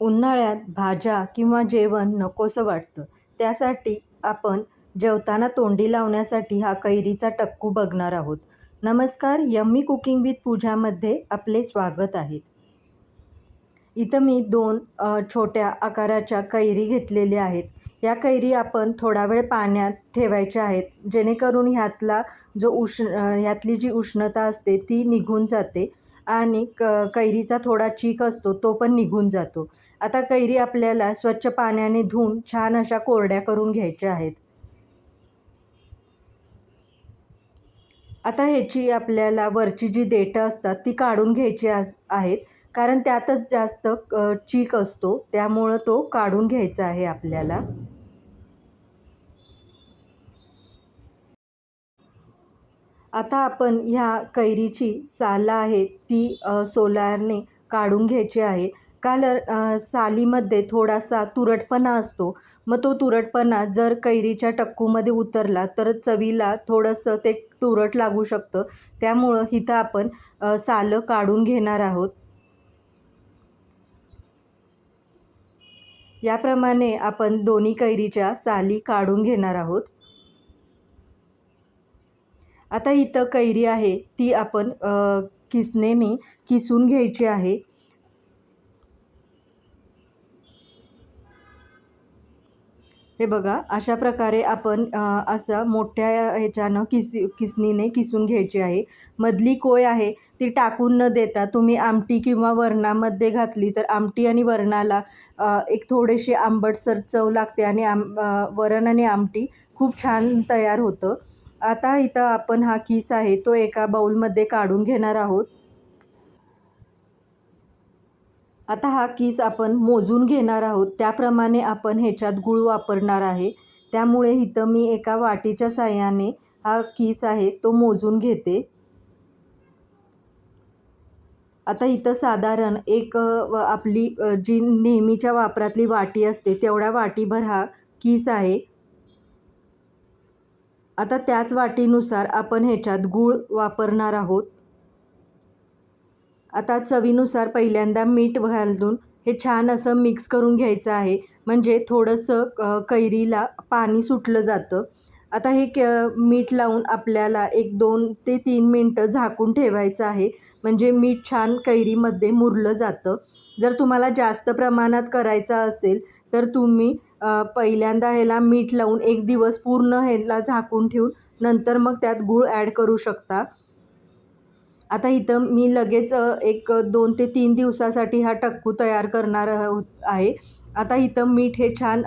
उन्हाळ्यात भाज्या किंवा जेवण नकोसं वाटतं. त्यासाठी आपण जेवताना तोंडी लावण्यासाठी हा कैरीचा टक्कू बघणार आहोत. नमस्कार यम्मी कुकिंग विथ पूजामध्ये आपले स्वागत आहे. इथं मी दोन छोट्या आकाराच्या कैरी घेतलेल्या आहेत. या कैरी आपण थोडा वेळ पाण्यात ठेवायच्या आहेत जेणेकरून ह्यातला जो उष्ण ह्यातली जी उष्णता असते ती निघून जाते आणि क कैरीचा थोडा चीक असतो तो पण निघून जातो. आता कैरी आपल्याला स्वच्छ पाण्याने धुवून छान अशा कोरड्या करून घ्यायच्या आहेत. आता ह्याची आपल्याला वरची जी देठं असतात ती काढून घ्यायची अस आहेत. कारण त्यातच जास्त चीक असतो. त्यामुळं तो काढून घ्यायचा आहे आपल्याला. आता आपण ह्या कैरीची साला आहे ती सोलारने काढून घ्यायची आहे कालर सालीमध्ये थोडासा तुरटपणा असतो. मग तो तुरटपणा जर कैरीच्या टक्कूमध्ये उतरला तर चवीला थोडंसं ते तुरट लागू शकतं. त्यामुळं इथं आपण सालं काढून घेणार आहोत. याप्रमाणे आपण दोन्ही कैरीच्या साली काढून घेणार आहोत. आता इथं कैरी आहे ती आपण अ, किसनेने किसून घ्यायची आहे. हे बघा अशा प्रकारे आपण असं मोठ्या ह्याच्यानं किसी किसनीने किसून घ्यायची आहे. मधली कोय आहे ती टाकून न देता तुम्ही आमटी किंवा वरणामध्ये घातली तर आमटी आणि वरणाला एक थोडीशी आंबटसर चव लागते आणि आम वरण आणि आमटी खूप छान तयार होतं. आता इथं आपण हा किस आहे तो एका बाऊलमध्ये काढून घेणार आहोत. आता हा किस आपण मोजून घेणार आहोत. त्याप्रमाणे आपण ह्याच्यात गूळ वापरणार आहे. त्यामुळे इथं मी एका वाटीच्या साह्याने हा किस आहे तो मोजून घेते. आता इथं साधारण एक व आपली जी नेहमीच्या वापरातली वाटी असते तेवढ्या वाटीभर हा किस आहे. आता त्याच वाटीनुसार आपण ह्याच्यात गूळ वापरणार आहोत. आता चवीनुसार पहिल्यांदा मीठ घालून हे छान असं मिक्स करून घ्यायचं आहे. म्हणजे थोडंसं कैरीला पाणी सुटलं जातं. आता हे क मीठ लावून आपल्याला एक दोन ते तीन मिनटं झाकून ठेवायचं आहे. म्हणजे मीठ छान कैरीमध्ये मुरलं जातं. जर तुम्हाला जास्त प्रमाणात करायचं असेल तर तुम्ही पहिल्यांदा ह्याला मीठ लावून एक दिवस पूर्ण ह्याला झाकून ठेवून नंतर मग त्यात गूळ ॲड करू शकता. आता इथं मी लगेच एक दोन ते तीन दिवसासाठी हा टक्कू तयार करणार आहोत आहे. आता इथं मीठ हे छान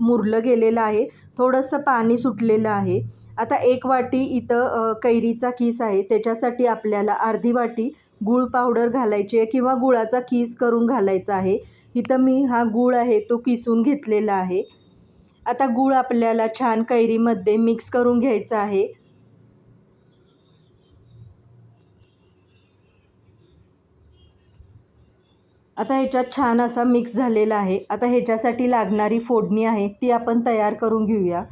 मुरलं गेलेलं आहे. थोडंसं पाणी सुटलेलं आहे. आता एक वाटी इथं कैरीचा किस आहे. त्याच्यासाठी आपल्याला अर्धी वाटी गूळ पावडर घालायची आहे किंवा गुळाचा किस करून घालायचा आहे. इथं मी हा गूळ आहे तो किसून घेतलेला आहे. आता गूळ आपल्याला छान कैरीमध्ये मिक्स करून घ्यायचा आहे. आता ह्याच्यात छान असा मिक्स झालेला आहे. आता ह्याच्यासाठी लागणारी फोडणी आहे ती आपण तयार करून घेऊया.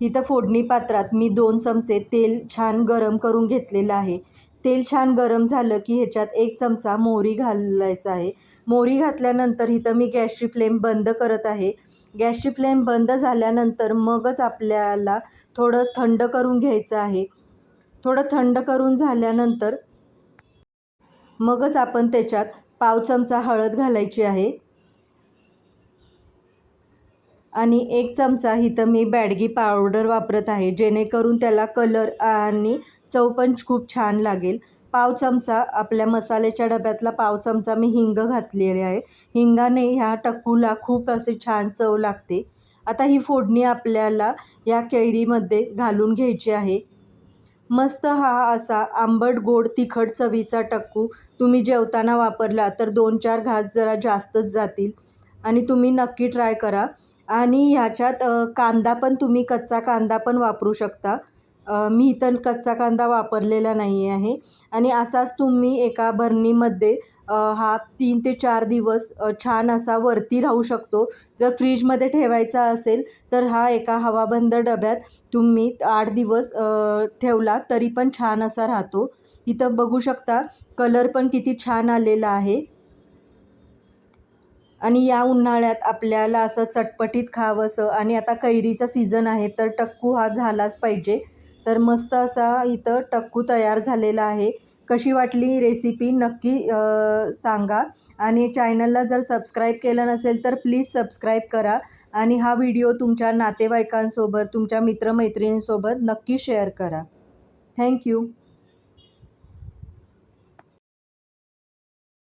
इथं फोडणी पात्रात मी दोन चमचे तेल छान गरम करून घेतलेलं आहे. तेल छान गरम झालं की ह्याच्यात एक चमचा मोहरी घालायचा आहे. मोहरी घातल्यानंतर इथं मी गॅसची फ्लेम बंद करत आहे. गॅसची फ्लेम बंद झाल्यानंतर मगच आपल्याला थोडं थंड करून घ्यायचं आहे. थोडं थंड करून झाल्यानंतर मगच आपण त्याच्यात पाव चमचा हळद घालायची आहे. आणि एक चमचा इथं मी बॅडगी पावडर वापरत आहे जेणेकरून त्याला कलर आणि चव पण खूप छान लागेल. पाव चमचा आपल्या मसाल्याच्या डब्यातला पाव चमचा मी हिंग घातलेली आहे. हिंगाने ह्या टकूला खूप असे छान चव लागते. आता ही फोडणी आपल्याला या कैरीमध्ये घालून घ्यायची आहे. मस्त हा असा आंबट गोड तिखट चवीचा टक्कू तुम्ही जेवताना वापरला तर दोन चार घास जरा जास्तच जातील. आणि तुम्ही नक्की ट्राय करा. आणि ह्याच्यात कांदा पण तुम्ही कच्चा कांदा पण वापरू शकता. मी इथं कच्चा कांदा वापरलेला नाही आहे. आणि असाच तुम्ही एका बरणीमध्ये हा तीन ते चार दिवस छान असा वरती राहू शकतो. जर फ्रीजमध्ये ठेवायचा असेल तर हा एका हवाबंद डब्यात तुम्ही आठ दिवस ठेवला तरी पण छान असा राहतो. इथं बघू शकता कलर पण किती छान आलेला आहे. आणि या उन्हाळ्यात आपल्याला असं चटपटीत खावंसं आणि आता कैरीचा सीझन आहे तर टक्कू हा झालाच पाहिजे. तर मस्त असा इथं टक्कू तयार झालेला आहे. कशी वाटली रेसिपी नक्की सांगा. आणि चॅनलला जर सबस्क्राईब केलं नसेल तर प्लीज सबस्क्राईब करा. आणि हा व्हिडिओ तुमच्या नातेवाईकांसोबत तुमच्या मित्रमैत्रिणींसोबत नक्की शेअर करा. थँक्यू